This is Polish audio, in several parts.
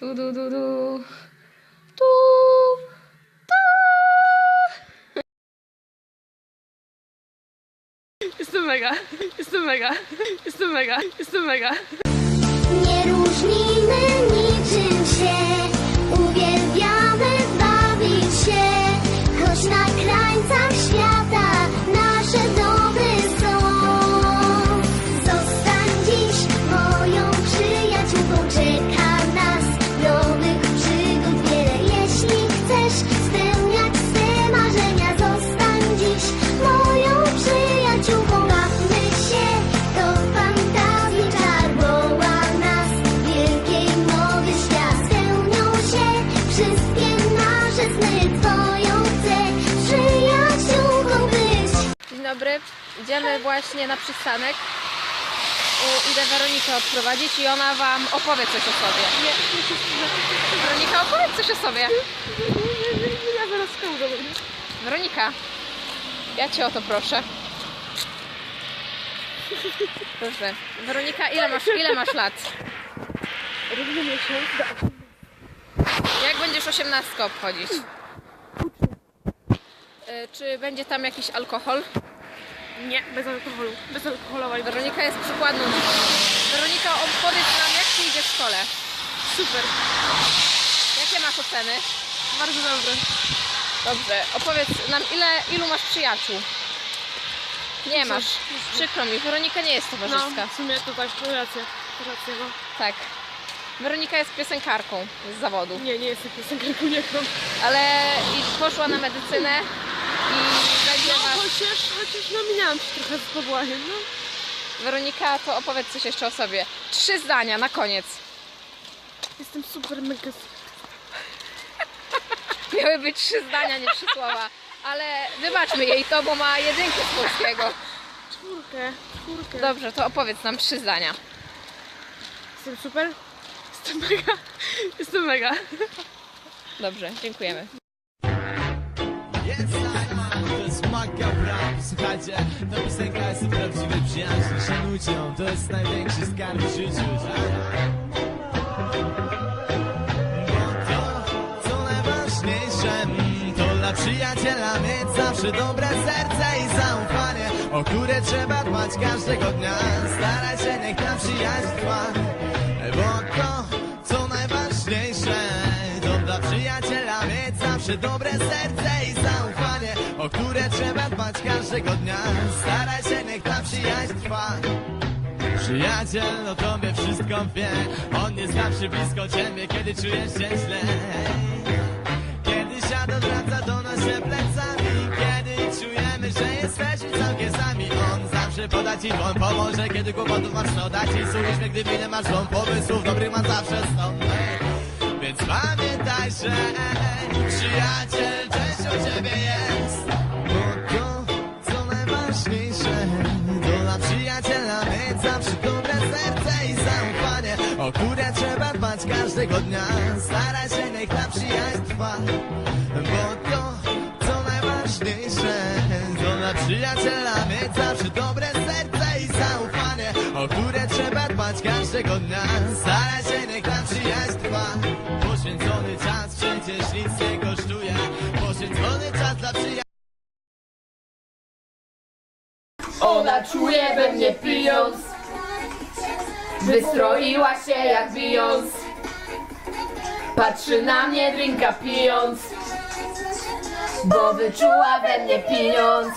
Tu, du, du, du. Tu, tu. Jestem mega, jestem mega, jestem mega, jestem mega. Nie różnimy niczym dobry, idziemy właśnie na przystanek. U- Idę Weronikę odprowadzić i ona wam opowie coś o sobie. Nie, Weronika, opowiedz coś o sobie. Ja zaraz Weronika, ja cię o to proszę. Proszę. Weronika, ile masz, ile masz lat? Równy miesiąc. Jak będziesz osiemnastkę obchodzić? Y, Czy będzie tam jakiś alkohol? Nie, bez alkoholu. Bez alkoholowa Weronika jest przykładną. Weronika, opowiedz nam, jak ci idzie w szkole. super. Jakie masz oceny? Bardzo dobre. Dobrze, opowiedz nam, ile, ilu masz przyjaciół? Nie masz. Przykro mi, Weronika nie jest No, towarzyska. w sumie to tak, to racja. Racja, no. Tak. Weronika jest piosenkarką z zawodu, Nie, nie jestem piosenkarką, nie gram. ale i poszła na medycynę No, chociaż, chociaż no minęłam się trochę z pobłachem, no. Weronika, to opowiedz coś jeszcze o sobie. Trzy zdania na koniec. Jestem super mega... Miały być trzy zdania, nie trzy słowa. Ale wybaczmy jej to, bo ma jedynkę z polskiego. Czwórkę, czwórkę. Dobrze, to opowiedz nam trzy zdania. Jestem super? Jestem mega. Jestem mega. Dobrze, dziękujemy. To jest Słuchajcie, ta piosenka jest o prawdziwej przyjaźni Szanujcie ją, to jest największy skarb w życiu Bo to, co najważniejsze To dla przyjaciela mieć zawsze dobre serce i zaufanie O które trzeba dbać każdego dnia. Staraj się, niech ta przyjaźń trwa. Bo to, co najważniejsze To dla przyjaciela mieć zawsze dobre serce i zaufanie Które trzeba dbać każdego dnia. Staraj się, niech ta przyjaźń trwa. Przyjaciel o tobie wszystko wie. On jest zawsze blisko ciebie, kiedy czujesz się źle. Kiedy świat odwraca do nas się plecami Kiedy czujemy, że jesteśmy całkiem sami On zawsze poda ci dłoń, pomoże Kiedy kłopotów masz, no da ci słuchaj Gdy ile masz dom pomysłów, dobrych ma zawsze sto Więc pamiętaj, że Przyjaciel częścią ciebie jest przyjaciela mieć zawsze dobre serce i zaufanie. O które trzeba dbać każdego dnia. Staraj się, niech ta przyjaźń trwa. Bo to, co najważniejsze To dla przyjaciela mieć zawsze dobre serce i zaufanie. O które trzeba dbać każdego dnia. Staraj się, niech ta przyjaźń trwa. Poświęcony czas przecież nic nie kosztuje. Poświęcony czas dla przyjaciół Ona czuje we mnie pijąc. Wystroiła się jak Beyoncé. Patrzy na mnie drinka pijąc. Bo wyczuła we mnie pieniądz.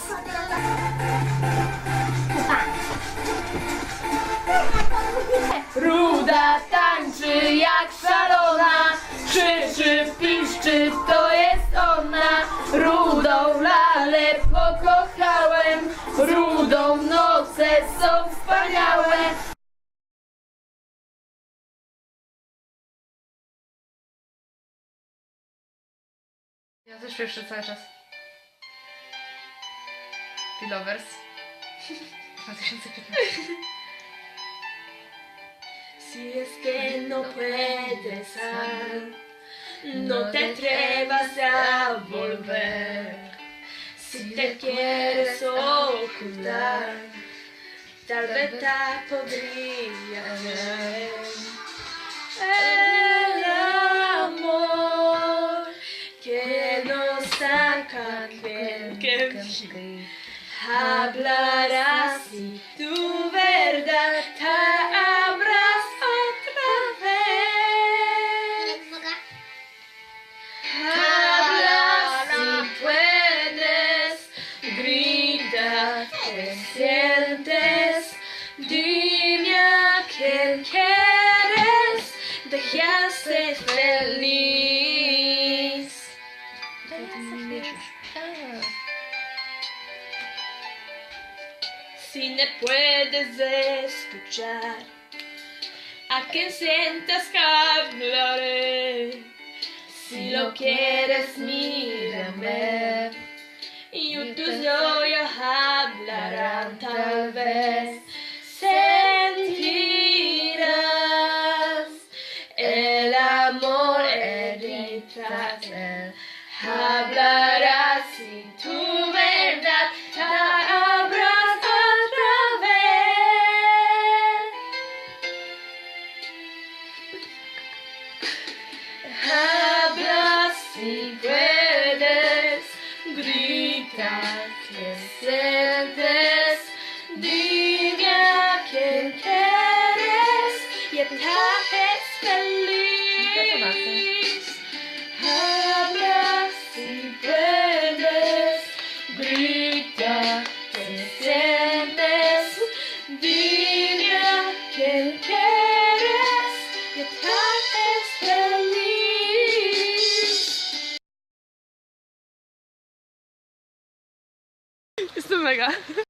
Ruda tańczy jak szalona. Krzyczy, piszczy, to Ja też jeszcze cały czas. Pilovers. 2015. Si es que no puedes sal, no te atrevas a volver. Si te quieres ocultar, tal vez te podría ser. Hablarás y tu verdad te abras otra vez. Hablas si puedes, grita que sientes, dime a quién quieres, dejaste feliz. Si no puedes escuchar, a quien sientas que hablaré. Si lo quieres, mírame. Y tus ojos hablarán tal vez. Sentirás el amor detrás. Hablarás Hablas si puedes, grita que sientes, dime a quién quieres y estás feliz.